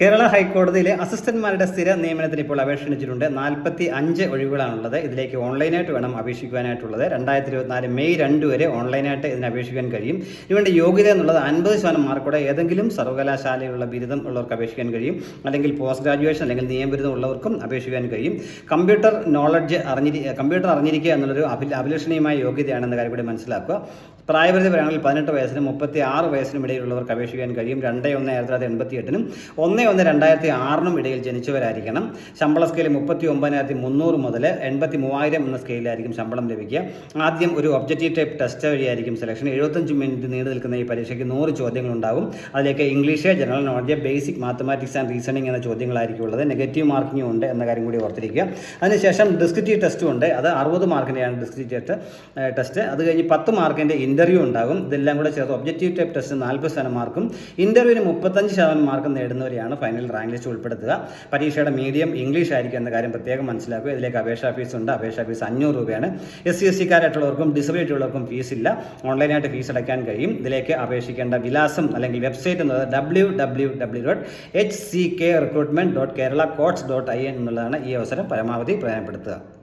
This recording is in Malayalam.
കേരള ഹൈക്കോടതിയിലെ അസിസ്റ്റന്റ്മാരുടെ സ്ഥിര നിയമനത്തിന് ഇപ്പോൾ അപേക്ഷിച്ചിട്ടുണ്ട് നാൽപ്പത്തി അഞ്ച് ഒഴിവുകളാണുള്ളത്. ഇതിലേക്ക് ഓൺലൈനായിട്ട് വേണം അപേക്ഷിക്കുവാനായിട്ടുള്ളത്. രണ്ടായിരത്തി ഇരുപത്തിനാല് മെയ് രണ്ട് വരെ ഓൺലൈനായിട്ട് ഇതിന് അപേക്ഷിക്കാൻ കഴിയും. ഇതിനുവേണ്ടി യോഗ്യത എന്നുള്ളത് അൻപത് ശതമാനം മാർക്കോടെ ഏതെങ്കിലും സർവകലാശാലയിലുള്ള ബിരുദം ഉള്ളവർക്ക് അപേക്ഷിക്കാൻ കഴിയും. അല്ലെങ്കിൽ പോസ്റ്റ് ഗ്രാജുവേഷൻ അല്ലെങ്കിൽ നിയമബിരുദം ഉള്ളവർക്കും അപേക്ഷിക്കാൻ കഴിയും. കമ്പ്യൂട്ടർ നോളജ് അറിഞ്ഞിരി കമ്പ്യൂട്ടർ അറിഞ്ഞിരിക്കുക എന്നുള്ളൊരു അഭി അഭിലഷണീയമായ യോഗ്യതയാണെന്ന കാര്യം കൂടി മനസ്സിലാക്കുക. പ്രായപരിധി പറയുകയാണെങ്കിൽ പതിനെട്ട് വയസ്സിനും മുപ്പത്തി ആറ് വയസ്സിനും ഇടയിലുള്ളവർക്ക് അപേക്ഷിക്കാൻ കഴിയും. രണ്ട് ഒന്ന് ആയിരത്തി തൊള്ളായിരത്തി എൺപത്തി എട്ടിനും ഒന്ന് ഒന്ന് രണ്ടായിരത്തി ആറിനും ഇടയിൽ ജനിച്ചവരായിരിക്കണം. ശമ്പള സ്കെയിൽ മുപ്പത്തി ഒമ്പതിനായിരത്തി മുന്നൂറ് മുതൽ എൺപത്തി മൂവായിരം എന്ന സ്കെയിലായിരിക്കും ശമ്പളം ലഭിക്കുക. ആദ്യം ഒരു ഒബ്ജക്റ്റീവ് ടൈപ്പ് ടെസ്റ്റ് വഴിയായിരിക്കും സെലക്ഷൻ. എഴുപത്തഞ്ച് മിനിറ്റ് നീണ്ടു നിൽക്കുന്ന ഈ പരീക്ഷയ്ക്ക് നൂറ് ചോദ്യങ്ങളുണ്ടാകും അതിലേക്ക് English general knowledge basic mathematics and reasoning എന്ന ചോദ്യങ്ങളായിരിക്കും ഉള്ളത്. നെഗറ്റീവ് മാർക്കിംഗ് ഉണ്ട് എന്ന കാര്യം കൂടി ഓർത്തിരിക്കുക. അതിനുശേഷം ഡിസ്ക്രിപ്റ്റീവ് ടെസ്റ്റും ഉണ്ട്. അത് അറുപത് മാർക്കിന്റെയാണ് ഡിസ്ക്രിപ്റ്റീവ് ടെസ്റ്റ്. ടെസ്റ്റ്. അത് കഴിഞ്ഞ് പത്ത് മാർക്കിന്റെ ഇന്റർവ്യൂ ഉണ്ടാകും. ഇതെല്ലാം കൂടെ ചേർത്ത് ഒബ്ജക്റ്റീവ് ടൈപ്പ് ടെസ്റ്റ് നാൽപ്പത് ശതമാനം മാർക്കും. ഇന്റർവ്യൂവിന് മുപ്പത്തഞ്ച് ശതമാനം മാർക്കും നേടുന്നവരെയാണ് ഫൈനൽ റാങ്ക് ലിസ്റ്റ് ഉൾപ്പെടുത്തുക. പരീക്ഷയുടെ മീഡിയം ഇംഗ്ലീഷ് ആയിരിക്കും എന്ന കാര്യം പ്രത്യേകം മനസ്സിലാക്കുക. ഇതിലേക്ക് അപേക്ഷാ ഫീസ് ഉണ്ട്. അപേക്ഷാ ഫീസ് അഞ്ഞൂറ് രൂപയാണ്. എസ് സി എസ് സിക്കാരായിട്ടുള്ളവർക്കും ഡിസബിലിറ്റി ഉള്ളവർക്കും ഫീസ് ഇല്ല. ഓൺലൈനായിട്ട് ഫീസ് അടയ്ക്കാൻ കഴിയും. ഇതിലേക്ക് അപേക്ഷിക്കേണ്ട വിലാസം അല്ലെങ്കിൽ വെബ്സൈറ്റ് എന്നത് W W W dot H C K recruitment dot Kerala courts dot I N എന്നുള്ളതാണ് ഈ അവസരം പരമാവധി പ്രയോജനപ്പെടുത്തുക.